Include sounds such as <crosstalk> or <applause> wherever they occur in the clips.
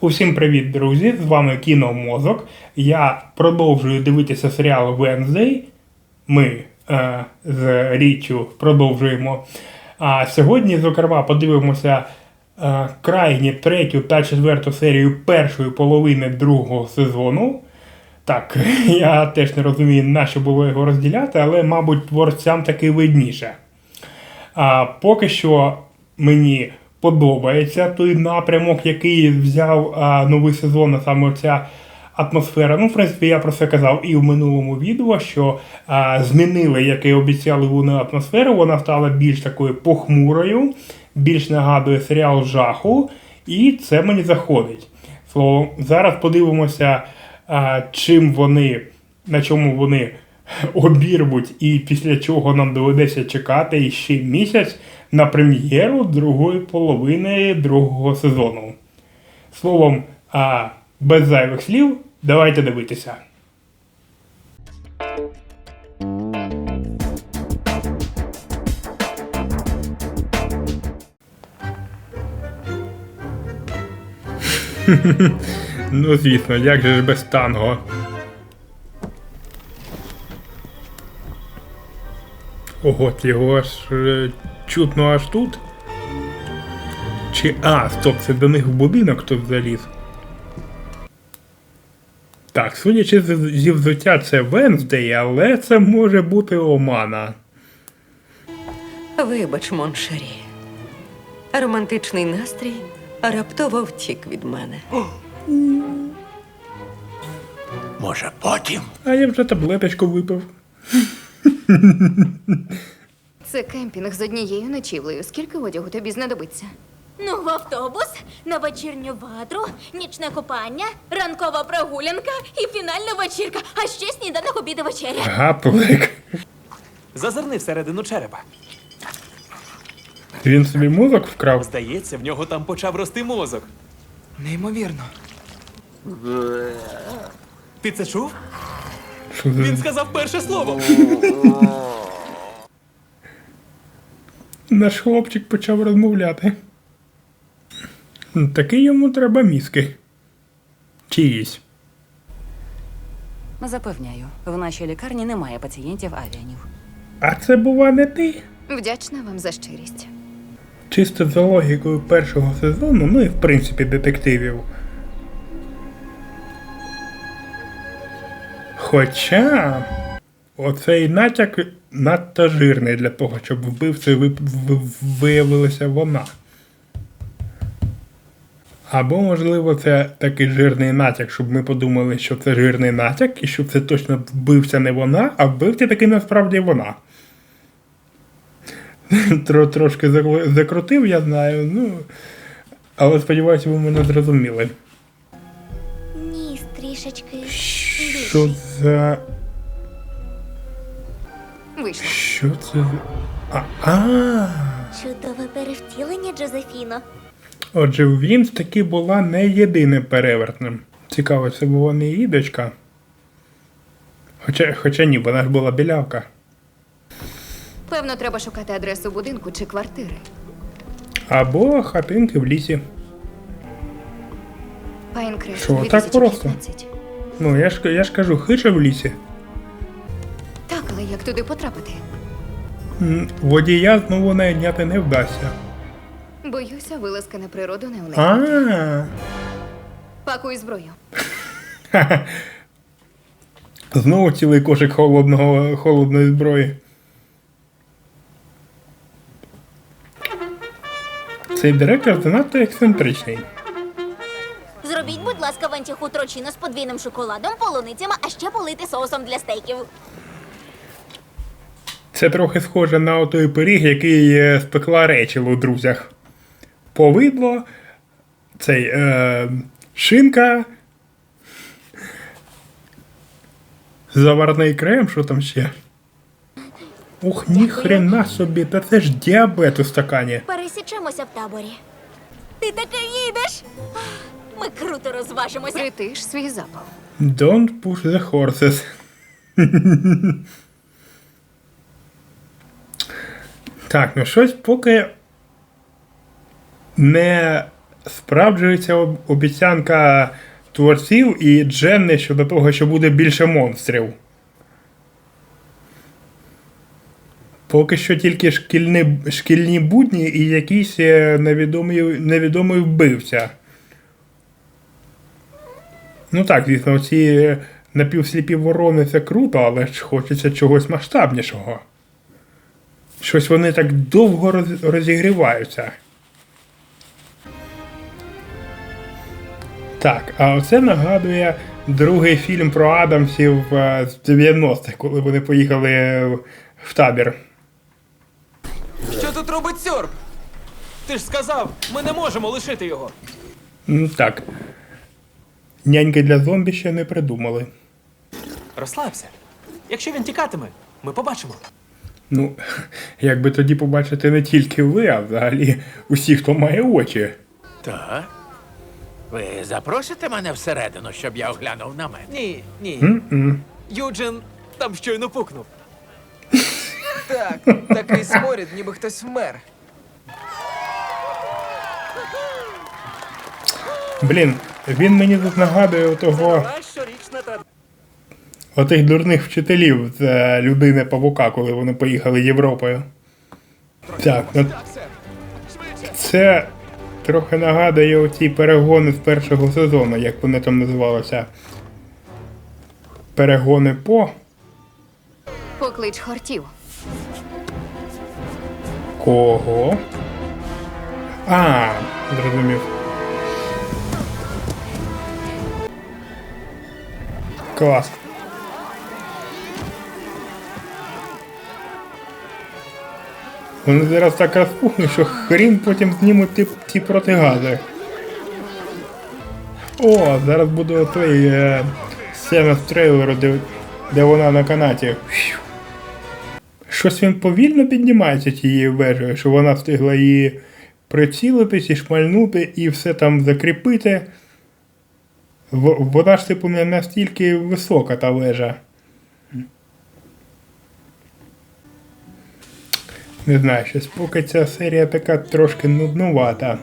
Усім привіт, друзі! З вами Кіномозок. Я продовжую дивитися серіал Венздей. Ми е, з Річчю продовжуємо. А сьогодні, зокрема, подивимося е, крайні третю та четверту серію першої половини другого сезону. Так, <laughs> я теж не розумію, на що було його розділяти, але, мабуть, творцям таки видніше. А поки що мені подобається той напрямок, який взяв а, новий сезон, а саме ця атмосфера. Ну, в принципі, я про це казав і в минулому відео, що а, змінили, як і обіцяли вони атмосферу. Вона стала більш такою похмурою, більш нагадує серіал жаху, і це мені заходить. Словом, зараз подивимося, а, чим вони, на чому вони обірвуть, і після чого нам доведеться чекати ще місяць на прем'єру другої половини другого сезону. Словом, а без зайвих слів, давайте дивитися. <laughs> Ну, звісно, як же ж без танго. Ого, його аж е, чутно аж тут. Чи. А, стоп, це до них в будинок хтось заліз. Так, судячи зі взуття, це Венздей, але це може бути Омана. Вибач, Моншері. Романтичний настрій раптово втік від мене. Може, потім? А я вже таблеточку випив. Це кемпінг з однією ночівлею. Скільки одягу тобі знадобиться? Ну, в автобус, на вечірню ватру, нічне купання, ранкова прогулянка і фінальна вечірка, а ще сніданок обіди вечеря. Гаплик. Зазирни всередину черепа. Він собі мозок вкрав. Здається, в нього там почав рости мозок. Неймовірно. Ти це чув? Що за- Він сказав перше слово. <laughs> Наш хлопчик почав розмовляти. Таки йому треба мізки. Чиїсь. Запевняю, в нашій лікарні немає пацієнтів авіанів. А це бува не ти? Вдячна вам за щирість. Чисто за логікою першого сезону, ну і в принципі детективів. Хоча оцей натяк надто жирний для того, щоб вбивцею виявилася вона. Або, можливо, це такий жирний натяк, щоб ми подумали, що це жирний натяк, і що це точно вбивця не вона, а вбивця таки насправді вона. <laughs> Трошки закрутив, я знаю, ну. Але сподіваюся, ви мене зрозуміли. Ні, трішечки. Що за. Вийшло. Що це за. А. а Чудове перевтілення, Джозефіно. Отже, Вінс таки була не єдиним перевертним. Цікаво, це була не її дочка. Хоча, хоча ні, вона ж була білявка. Певно, треба шукати адресу будинку чи квартири. Або хатинки в лісі. Пайнкрест Що, так просто? 2015. Ну, я ж, я ж кажу, хижа в лісі. Як туди потрапити? Водія знову найняти не вдасться. Боюся, вилазка на природу не уникнути. А. Пакуй зброю. <laughs> Знову цілий кошик холодного, холодної зброї. Цей директор занадто ексцентричний. Зробіть, будь ласка, вантіхутрочину з подвійним шоколадом, полуницями, а ще полити соусом для стейків. Це трохи схоже на той пиріг, який спекла Речел у друзях. Повидло, цей е, шинка. Заварний крем, що там ще? Ух, ніхрена собі, та це ж діабет у стакані. Пересічемося в таборі. Ти таки їдеш? Ми круто розважимося. Притиш свій запал. Don't push the horses. <laughs> так, ну щось поки не справджується обіцянка творців і Дженни щодо того, що буде більше монстрів. Поки що тільки шкільні, шкільні будні і якийсь е, невідомий, невідомий вбивця. Ну так, звісно, ці напівсліпі ворони це круто, але ж хочеться чогось масштабнішого. Щось вони так довго розігріваються. Так, а оце нагадує другий фільм про Адамсів е, з 90-х, коли вони поїхали в- табір. Що тут робить сьорб? Ти ж сказав, ми не можемо лишити його. Так. Няньки для зомбі ще не придумали. Розслабся. Якщо він тікатиме, ми побачимо. Ну, <laughs> якби тоді побачити не тільки ви, а взагалі усі, хто має очі. Так. Ви запросите мене всередину, щоб я оглянув намет? Ні, ні. М-м. Юджин там щойно пукнув. <laughs> Так, такий сморід, ніби хтось вмер. Блін, він мені тут нагадує того. Отих дурних вчителів з е, людини павука, коли вони поїхали Європою. Так, ну це трохи нагадує оці перегони з першого сезону, як вони там називалися. Перегони по Поклич хортів. кого? А, зрозумів. Клас. Вони зараз так розпухнуть, що хрін потім знімуть ті, ті протигази. О, зараз буде той е, сцена з трейлеру, де, де вона на канаті. Щось він повільно піднімається тією вежею, що вона встигла її прицілитись і шмальнути і все там закріпити. Вона ж типу не настільки висока та вежа. Не знаю, щось поки ця серія така трошки нуднувата.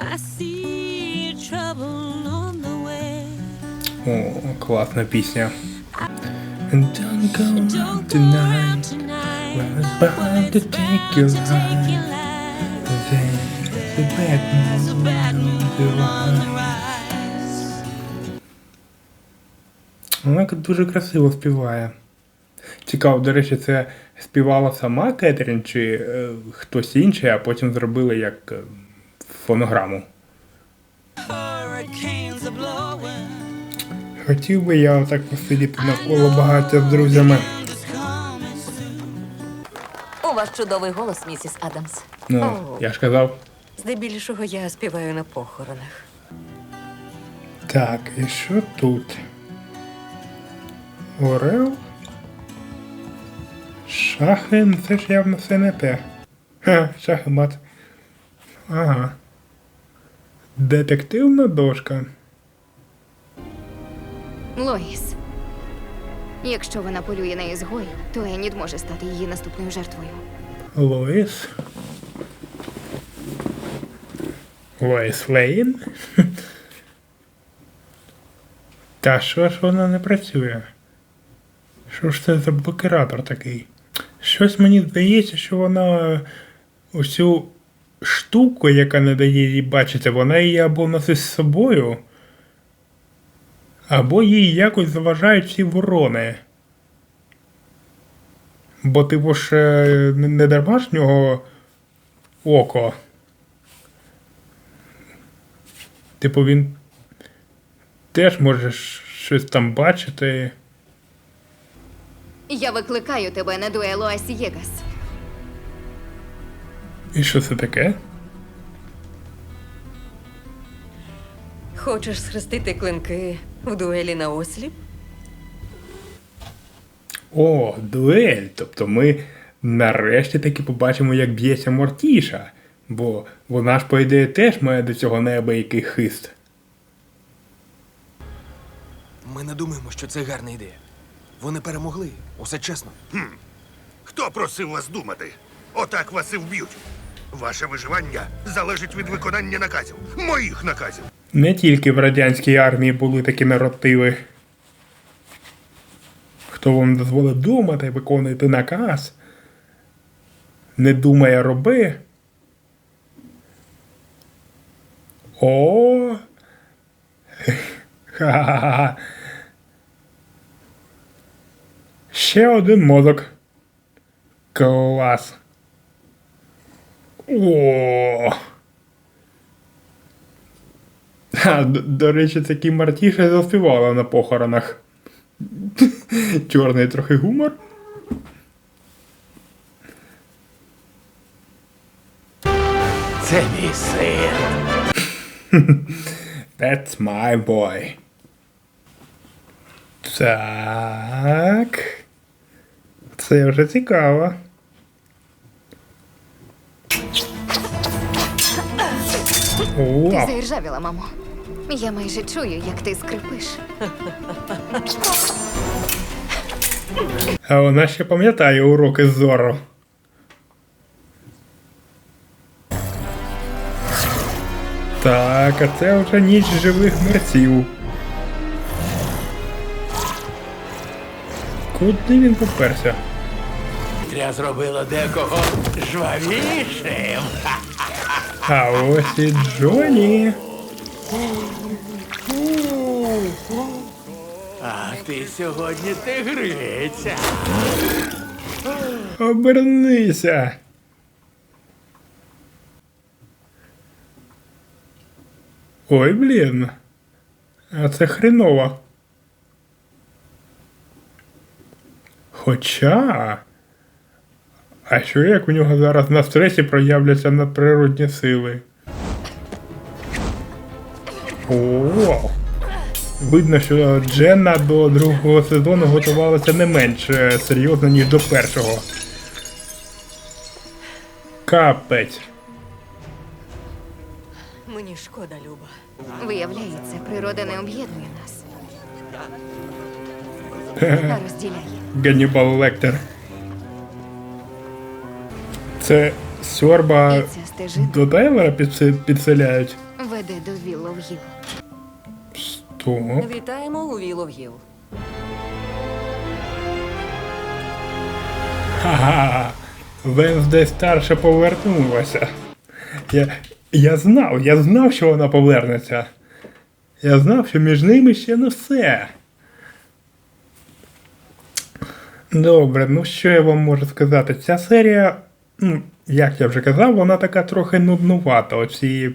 I see trouble on the way. О, класна пісня. Don't go out Don't go tonight. out tonight. We're about to take your To take your life. life. There's a bad There's a moon bad on moon the on the rise. rise. Вона дуже красиво співає. Цікаво, до речі, це співала сама Кетрін чи е, хтось інший, а потім зробили як е, фонограму. Хотів би я отак посидіти навколо багаття з друзями. У вас чудовий голос, місіс Адамс. Ну, О. я ж казав. Здебільшого я співаю на похоронах. Так, і що тут? Орел? Шахи, ну це ж явно все не те. Ха, шахи мат. Ага. Детективна дошка. Лоїс. Якщо вона полює на ізгоїв, то Енід може стати її наступною жертвою. Лоїс. Лоїс Лейн. Та що ж вона не працює? Що ж це за блокиратор такий? Щось мені здається, що вона усю штуку, яка не дає їй бачити, вона її або носить з собою, або їй якось заважають ці ворони. Бо типу ж не дарма ж нього око. Типу він теж може щось там бачити. Я викликаю тебе на дуелу Асієгас. І що це таке? Хочеш схрестити клинки в дуелі на осліп? О, дуель. Тобто ми нарешті таки побачимо, як б'ється Мортіша. Бо вона ж, по ідеї, теж має до цього неабиякий хист. Ми не думаємо, що це гарна ідея. Вони перемогли, усе чесно. Хто просив вас думати? Отак вас і вб'ють. Ваше виживання залежить від виконання наказів. Моїх наказів. Не тільки в радянській армії були такі наративи. Хто вам дозволить думати, виконуйте наказ. Не думає роби. О. <laughs> Ха-ха-ха. Ще один мозок. Клас. О. А, до, до речі, це Кім Мартіше заспівала на похоронах. <laughs> Чорний трохи гумор. Це мій син. <laughs> That's my boy. Так. Це вже цікаво. Ти Вау. заіржавіла, мамо. Я майже чую, як ти скрипиш. А вона ще пам'ятає уроки зору. Так, а це вже ніч живих мерців. Куди він поперся? Тря зробила декого жвавішим. А ось і Джоні. А ти сьогодні тигриця. Обернися. Ой, блін. А це хреново. Хоча. А що як у нього зараз на стресі проявляться надприродні сили? О! Видно, що Дженна до другого сезону готувалася не менш е, серйозно, ніж до першого. Капець. Мені шкода, Люба. Виявляється, природа не об'єднує нас, а розділяє. Ганнібал Лектор. Це сьорба ця стежина до Тайлера підсе- підселяють. веде до Вілловгів. Стоп. Вітаємо у Віловгіл. Ха-ха. Венздей старша повернулася. Я, я знав, я знав, що вона повернеться. Я знав, що між ними ще не все. Добре, ну що я вам можу сказати? Ця серія, ну, як я вже казав, вона така трохи нуднувата. Оці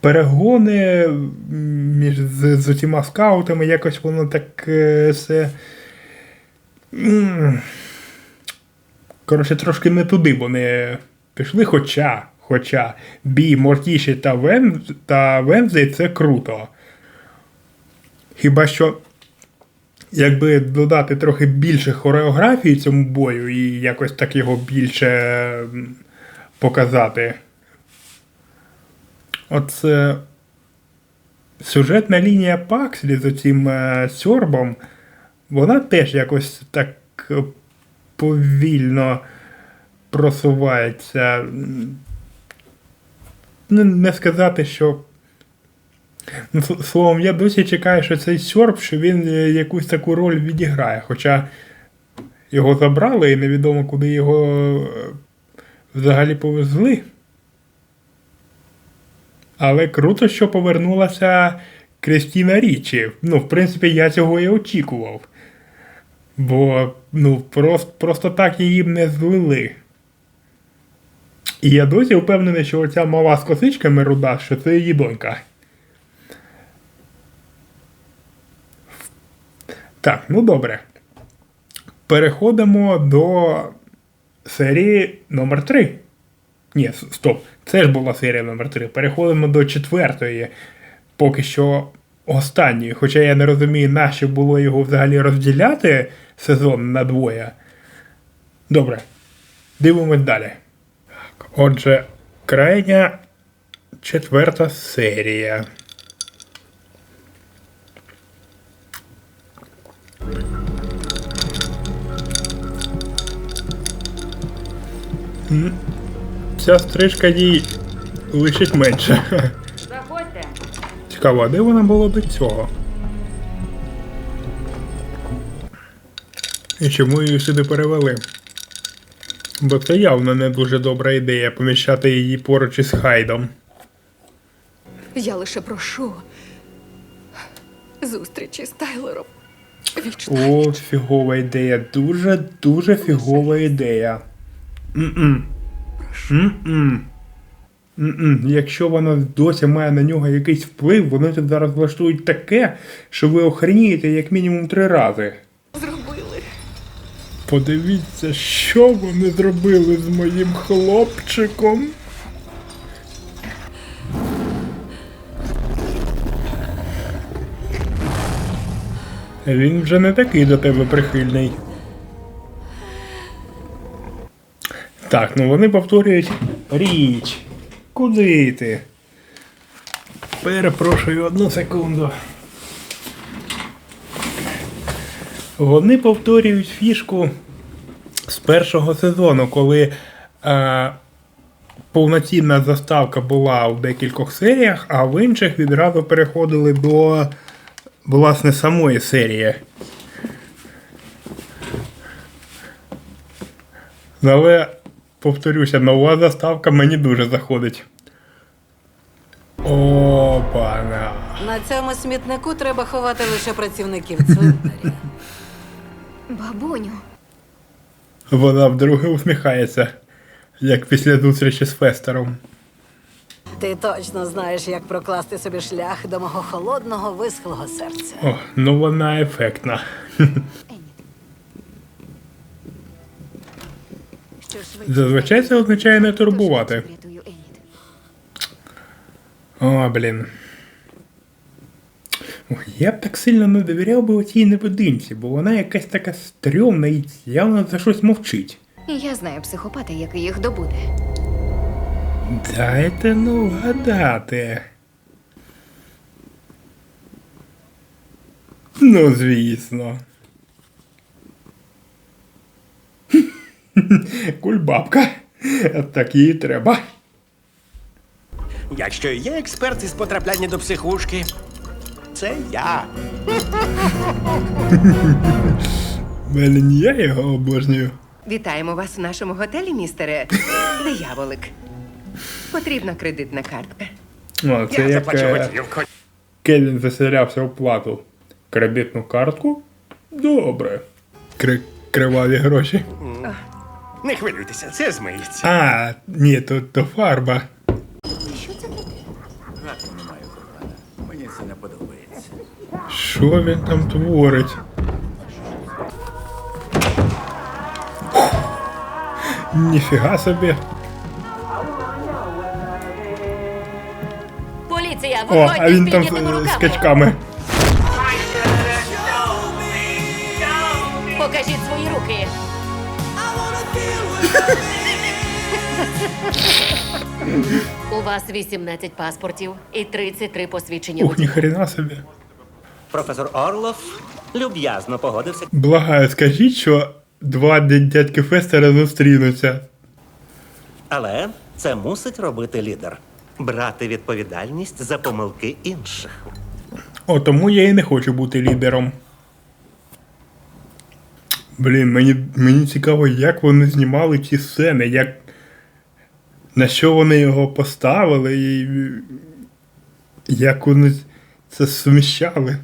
перегони між з, з усіма скаутами, якось воно так е, все. Коротше, трошки не туди вони пішли, хоча, хоча бій Мортіші та, Вен, та це круто. Хіба що, якби додати трохи більше хореографії цьому бою і якось так його більше показати. Оце сюжетна лінія Пакслі з цим е, сьорбом, вона теж якось так е, повільно просувається. Не, не сказати, що. Ну, словом, я досі чекаю, що цей сьорб, що він е, якусь таку роль відіграє. Хоча його забрали і невідомо, куди його е, взагалі повезли. Але круто, що повернулася Крістіна Річі. Ну, в принципі, я цього і очікував. Бо ну, просто, просто так її б не злили. І я досі впевнений, що оця мала з косичками руда, що це її донька. Так, ну добре. Переходимо до серії номер 3. Ні, стоп. Це ж була серія номер 3. Переходимо до четвертої. Поки що останньої. Хоча я не розумію, нащо було його взагалі розділяти сезон на двоє. Добре. Дивимось далі. Отже, крайня четверта серія. Ця стрижка їй лишить менше. Заходьте. Цікаво, а де вона була до цього? І чому її сюди перевели? Бо це явно не дуже добра ідея поміщати її поруч із Хайдом. Я лише прошу зустрічі з Тайлером. Вічно. О, фігова ідея. Дуже, дуже фігова ідея. Якщо вона досі має на нього якийсь вплив, вони тут зараз влаштують таке, що ви охренієте як мінімум три рази. Зробили. Подивіться, що вони зробили з моїм хлопчиком. Він вже не такий до тебе прихильний. Так, ну вони повторюють річ. Куди ти? Перепрошую одну секунду. Вони повторюють фішку з першого сезону, коли е, повноцінна заставка була у декількох серіях, а в інших відразу переходили до власне самої серії. Але, повторюся, нова заставка мені дуже заходить. Опана. На цьому смітнику треба ховати лише працівників цвинтаря. <laughs> Бабуню, Вона вдруге усміхається, як після зустрічі з Фестером. Ти точно знаєш, як прокласти собі шлях до мого холодного, висхлого серця. О, ну вона ефектна. <laughs> що швидше. Зазвичай це означає не турбувати. О, блін. Я б так сильно не довіряв би оцій невидимці, бо вона якась така стрьомна і явно за щось мовчить. Я знаю психопата, який їх добуде. Дайте ну вгадати. Ну, звісно. <laughs> Кульбабка. Так їй треба. Якщо є експерт із потрапляння до психушки, це я. Блін, я його обожнюю. Вітаємо вас в нашому готелі, містере Дияволик. Потрібна кредитна картка. О, це Я як заплачу е, готівку. Кевін заселявся в плату. Кредитну картку? Добре. Кри- криваві гроші. Не хвилюйтеся, це змиється. А, ні, то, то фарба. Мені це не подобається. Що він там творить? Ніфіга собі. Поліція, О, виходьте а він з там з, скачками. У вас 18 паспортів і 33 посвідчення. Ух, ніхрена собі. Професор Орлов люб'язно погодився. Благаю, скажіть, що два дя- дядьки Фестера зустрінуться. Але це мусить робити лідер. Брати відповідальність за помилки інших. О, тому я і не хочу бути лідером. Блін, мені, мені цікаво, як вони знімали ці сцени, як. На що вони його поставили і. Як вони це суміщали.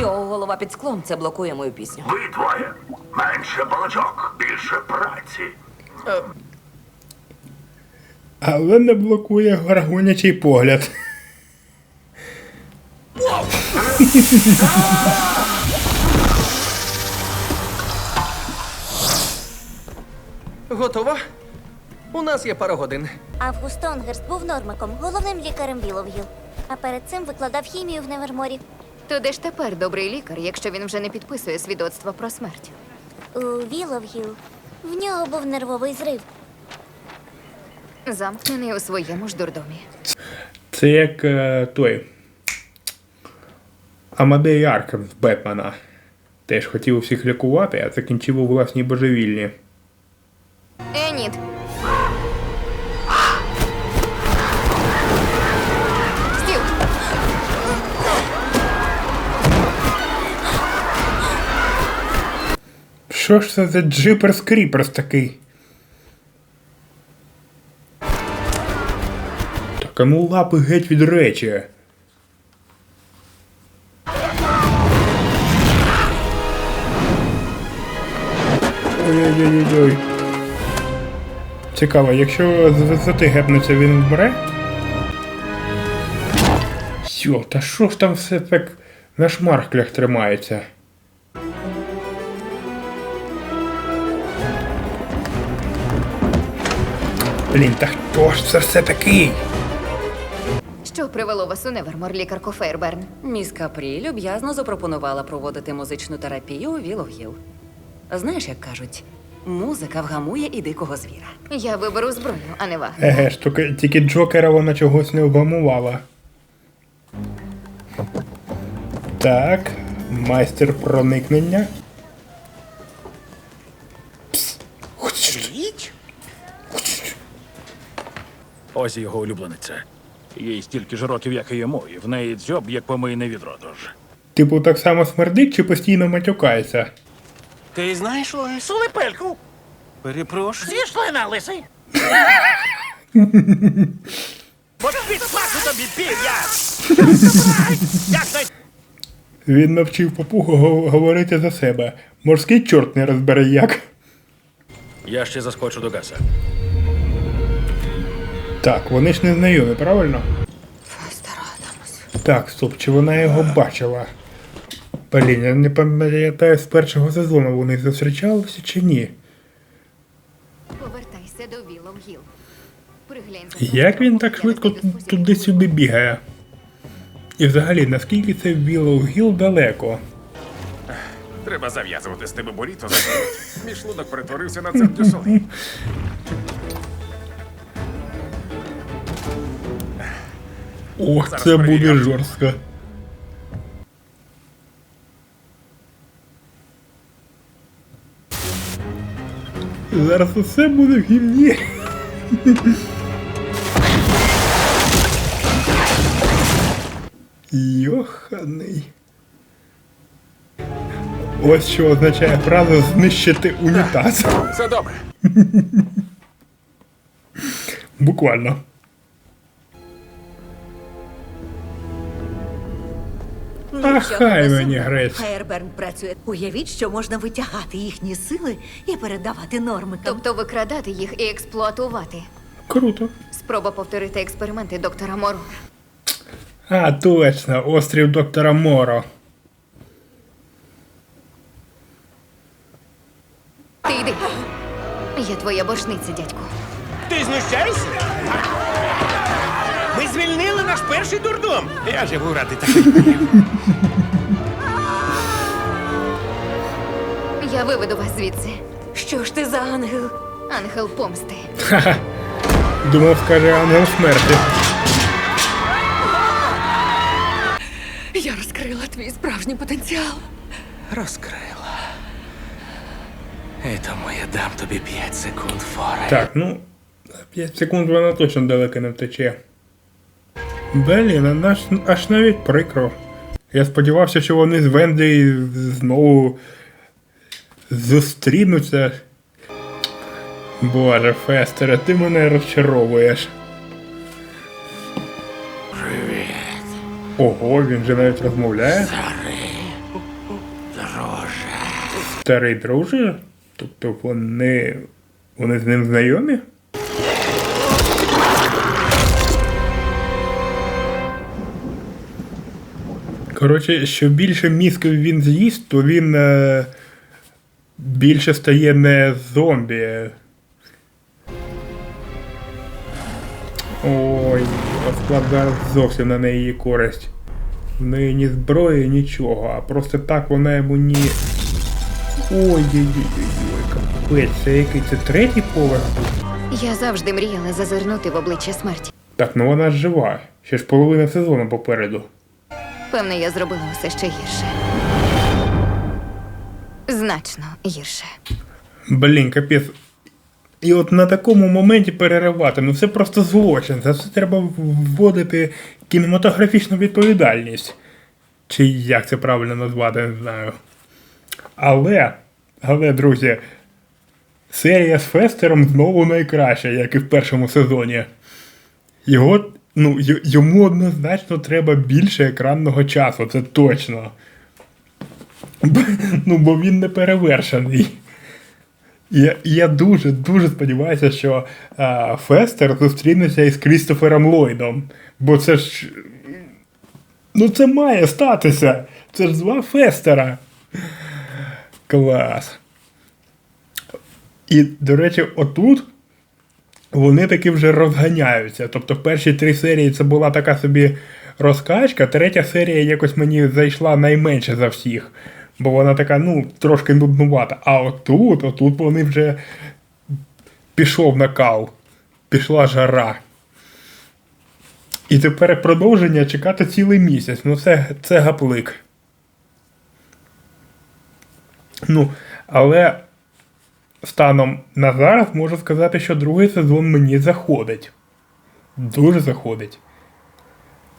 Його голова під склом це блокує мою пісню. Ви двоє. Менше балачок, більше праці. Але не блокує горгонячий погляд. Готово? У нас є пара годин. Август Тонгерст був нормиком, головним лікарем Віловгіл. А перед цим викладав хімію в Неверморі. То де ж тепер добрий лікар, якщо він вже не підписує свідоцтво про смерть? У Віловгіл. В нього був нервовий зрив. Замкнений у своєму ж дурдомі. Це як е, той. Амадей Аркем з Бетмена. Теж хотів усіх лікувати, а закінчив у власній божевільні. Еніт. Стіл. Що ж це за джипер скріперс такий? Кому ну йому лапи геть від речі. Ой-ой-ой-ой. Цікаво, якщо з висоти гепнеться, він вмре? Йо, та що ж там все так на шмарклях тримається? Блін, та хто ж це все такий? Що привело вас у Невермор, лікарко Фейрберн? Міс Капрі люб'язно запропонувала проводити музичну терапію у Віловгіл. Знаєш, як кажуть, музика вгамує і дикого звіра. Я виберу зброю, а не вагу. Еге ж, тільки, тільки Джокера вона чогось не обгамувала. Так, майстер проникнення. Ось його улюблениця. Їй стільки ж років, як і йому, і в неї дзьоб, як помийне відро, тож. Типу, так само смердить чи постійно матюкається? Ти знаєш лису лепельку? Перепрошую. Зійшли на лисий. Бо підсмажу тобі пір'я! Як най... Він навчив попугу гов- говорити за себе. Морський чорт не розбере як. Я ще заскочу до Гаса. Так, вони ж не знайомі, правильно? Так, стоп, чи вона його бачила? Блін, я не пам'ятаю з першого сезону вони зустрічалися чи ні. Повертайся до Вілов Гіл. Як він так швидко туди-сюди бігає? І взагалі, наскільки це Hill далеко? Треба зав'язувати з тебе боріто за Мій шлунок перетворився на цирк дю Солей. Ох, це буде жорстко. Зараз усе буде в гімні. Йоханий. Ось що означає фраза знищити унітаз. Все добре. Буквально. А хай мені грець. Фаєрберн працює. Уявіть, що можна витягати їхні сили і передавати нормикам. Тобто викрадати їх і експлуатувати. Круто. Спроба повторити експерименти доктора Моро. А, точно, острів доктора Моро. Ти йди. Я твоя бошниця, дядьку. Ти знущаєшся? Ми звільнили наш перший дурдом. Я живу ради таких. Я виведу вас звідси. Що ж ти за ангел? Ангел помсти. Ха-ха. Думав, скаже ангел смерті. Я розкрила твій справжній потенціал. Розкрила. І тому я дам тобі 5 секунд фори. Так, ну, 5 секунд вона точно далеко не втече. Блін, а наш аж навіть прикро. Я сподівався, що вони з Венди знову зустрінуться. Боже, Фестере, ти мене розчаровуєш. Привіт, Ого, він же навіть розмовляє. Старий друже. Старий друже? Тобто вони. вони з ним знайомі? Коротше, що більше мізків він з'їсть, то він е, більше стає не зомбі. Ой, розклад зараз зовсім на неї користь. В неї ні зброї, нічого, а просто так вона йому ні. Ой-ой-ой-ой, капець, це який це третій поверх? Я завжди мріяла зазирнути в обличчя смерті. Так, ну вона ж жива. Ще ж половина сезону попереду. Певне, я зробила все ще гірше. Значно гірше. Блін, капець. І от на такому моменті переривати, ну це просто злочин. За це треба вводити кінематографічну відповідальність. Чи як це правильно назвати, не знаю. Але Але, друзі, серія з Фестером знову найкраща, як і в першому сезоні. Його, ну, йому однозначно треба більше екранного часу, це точно. Ну, бо він не перевершений. Я, я дуже дуже сподіваюся, що а, Фестер зустрінеться із Крістофером Ллойдом. Бо це ж. Ну, це має статися. Це ж два Фестера. Клас. І, до речі, отут вони таки вже розганяються. Тобто перші три серії це була така собі розкачка, третя серія якось мені зайшла найменше за всіх. Бо вона така, ну, трошки нуднувата. А отут, отут вони вже пішов накал, пішла жара. І тепер продовження чекати цілий місяць. Ну, це, це гаплик. Ну, але станом на зараз можу сказати, що другий сезон мені заходить. Дуже заходить.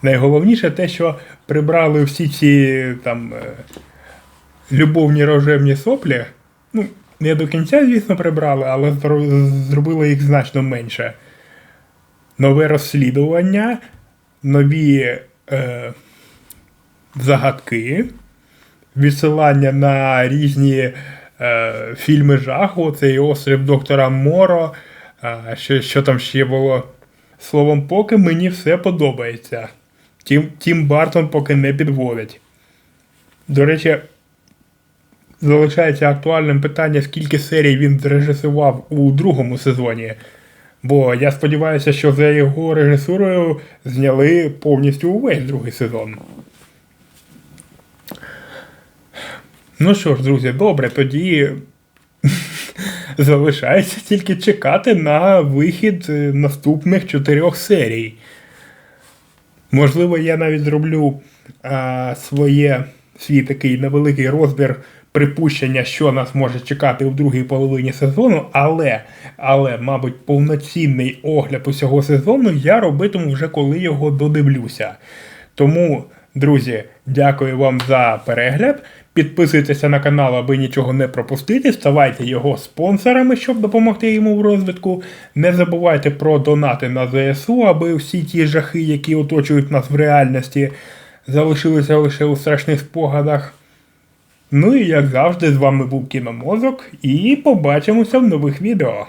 Найголовніше те, що прибрали всі ці там е, любовні рожевні соплі. Ну, не до кінця, звісно, прибрали, але зробили їх значно менше. Нове розслідування, нові е, загадки, відсилання на різні е, фільми жаху, цей острів доктора Моро, е, що, що там ще було. Словом, поки мені все подобається. Тім, Тім Бартон поки не підводить. До речі, залишається актуальним питання, скільки серій він зрежисував у другому сезоні. Бо я сподіваюся, що за його режисурою зняли повністю увесь другий сезон. Ну що ж, друзі, добре, тоді <laughs> залишається тільки чекати на вихід е, наступних чотирьох серій. Можливо, я навіть зроблю а, своє, свій такий невеликий розбір припущення, що нас може чекати у другій половині сезону, але, але, мабуть, повноцінний огляд усього сезону я робитиму вже коли його додивлюся. Тому, друзі, дякую вам за перегляд. Підписуйтеся на канал, аби нічого не пропустити. Ставайте його спонсорами, щоб допомогти йому в розвитку. Не забувайте про донати на ЗСУ, аби всі ті жахи, які оточують нас в реальності, залишилися лише у страшних спогадах. Ну і як завжди, з вами був Кіномозок, і побачимося в нових відео.